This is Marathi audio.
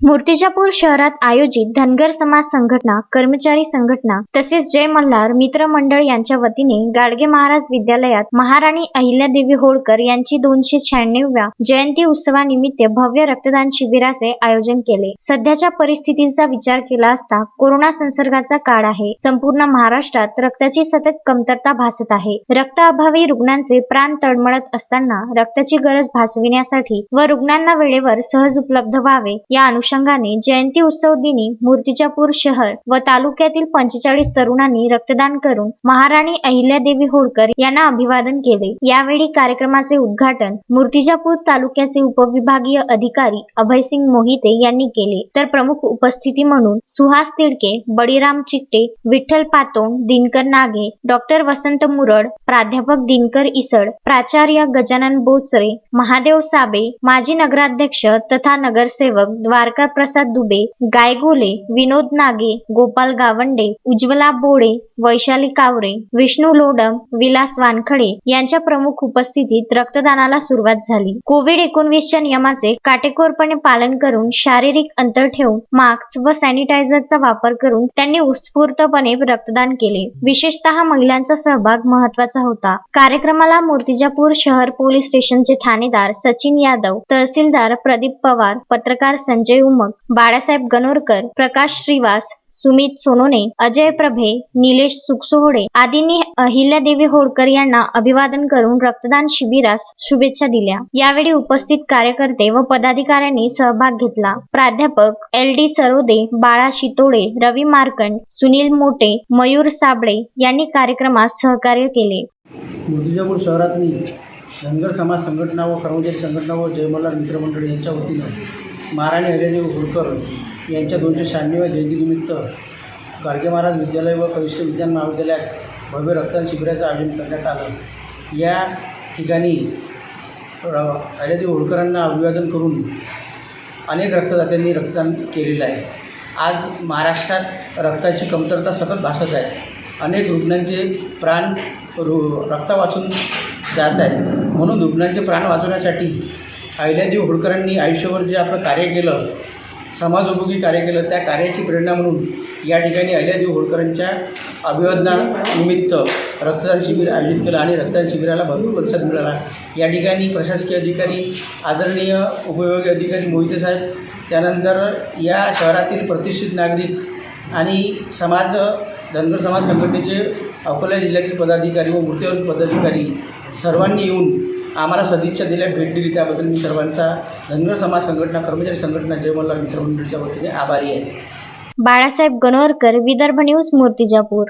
मूर्तिजापूर शहरात आयोजित धनगर समाज संघटना कर्मचारी संघटना तसेच जय मल्हार मित्र मंडळ यांच्या वतीने गाडगे महाराज विद्यालयात महाराणी अहिल्यादेवी होळकर यांची दोनशे शहाण्णव्या जयंती उत्सवानिमित्त भव्य रक्तदान शिबिराचे आयोजन केले. सध्याच्या परिस्थितीचा विचार केला असता कोरोना संसर्गाचा काळ आहे. संपूर्ण महाराष्ट्रात रक्ताची सतत कमतरता भासत आहे. रक्त अभावी रुग्णांचे प्राण तळमळत असताना रक्ताची गरज भासविण्यासाठी व रुग्णांना वेळेवर सहज उपलब्ध व्हावे या अनुषंगाने जयंती उत्सव दिनी मूर्तिजापूर शहर व तालुक्यातील पंचेचाळीस तरुणांनी रक्तदान करून महाराणी अहिल्यादेवी होळकर यांना अभिवादन केले. यावेळी कार्यक्रमाचे उद्घाटन मूर्तिजापूर तालुक्याचे उपविभागीय अधिकारी अभयसिंग मोहिते यांनी केले. तर प्रमुख उपस्थिती म्हणून सुहास तिडके बळीराम चिकटे विठ्ठल पातोंड दिनकर नागे डॉक्टर वसंत मुरड प्राध्यापक दिनकर इसड प्राचार्य गजानन बोचरे महादेव साबे माजी नगराध्यक्ष तथा नगरसेवक द्वारका प्रसाद दुबे गायगोले विनोद नागे गोपाल गावंडे उज्ज्वला बोडे वैशाली कावरे विष्णू लोडम विलास वानखडे यांच्या प्रमुख उपस्थितीत रक्तदानाला सुरुवात झाली. कोविड एकोणवीसच्या नियमाचे काटेकोरपणे पालन करून शारीरिक अंतर ठेवून मास्क व सॅनिटायझरचा वापर करून त्यांनी उत्स्फूर्तपणे रक्तदान केले. विशेषतः महिलांचा सहभाग महत्त्वाचा होता. कार्यक्रमाला मूर्तिजापूर शहर पोलीस स्टेशनचे ठाणेदार सचिन यादव तहसीलदार प्रदीप पवार पत्रकार संजय उमक बाळासाहेब गणोरकर प्रकाश श्रीवास सुमित सोनोने अजय प्रभे निलेश सुखसोहडे आदींनी अहिल्यादेवी होळकर यांना अभिवादन करून रक्तदान शिबिरास शुभेच्छा दिल्या. यावेळी उपस्थित कार्यकर्ते व पदाधिकाऱ्यांनी सहभाग घेतला. प्राध्यापक एल डी सरोदे बाळा शितोडे रवी मार्कंड सुनील मोटे मयूर साबळे यांनी कार्यक्रमास सहकार्य केले. मूर्तिजापूर शहरातील धनगर समाज संघटना व कर्मचारी संघटना व जयमल्हार मित्रमंडळ यांच्या वतीनं महाराणी अहिल्यादेवी होळकर यांच्या दोनशे शहाण्णव्या जयंतीनिमित्त गाडगे महाराज विद्यालय व कनिष्ठ विज्ञान महाविद्यालयात भव्य रक्तदान शिबिराचं आयोजन करण्यात आलं. या ठिकाणी र- होळकरांना अभिवादन करून अनेक रक्तदात्यांनी रक्तदान केलेलं आहे. आज महाराष्ट्रात रक्ताची कमतरता सतत भासत आहे. अनेक रुग्णांचे प्राण रु रक्ता वाचून जात आहेत. म्हणून रुग्णांचे प्राण वाचवण्यासाठी अहिल्यादेवी होळकरांनी आयुष्यभर जे आपलं कार्य केलं समाजोपयोगी कार्य केलं त्या कार्याची प्रेरणा म्हणून या ठिकाणी अहिल्यादेवी होळकरांच्या अभिवादनानिमित्त रक्तदान शिबिर आयोजित केलं आणि रक्तदान शिबिराला भरपूर प्रतिसाद मिळाला. या ठिकाणी प्रशासकीय अधिकारी आदरणीय उपयोगी अधिकारी मोहिते साहेब त्यानंतर या शहरातील प्रतिष्ठित नागरिक आणि समाज धनगर समाज संघटनेचे अकोला जिल्ह्यातील पदाधिकारी व मूर्तीवर पदाधिकारी सर्वांनी येऊन आम्हाला सदिच्छा दिल्या भेट दिली. त्याबद्दल मी सर्वांचा धनगर समाज संघटना कर्मचारी संघटना जयमल्ला मित्रमंडळीच्या वतीने आभारी आहे. बाळासाहेब गणोरकर विदर्भ न्यूज मूर्तिजापूर.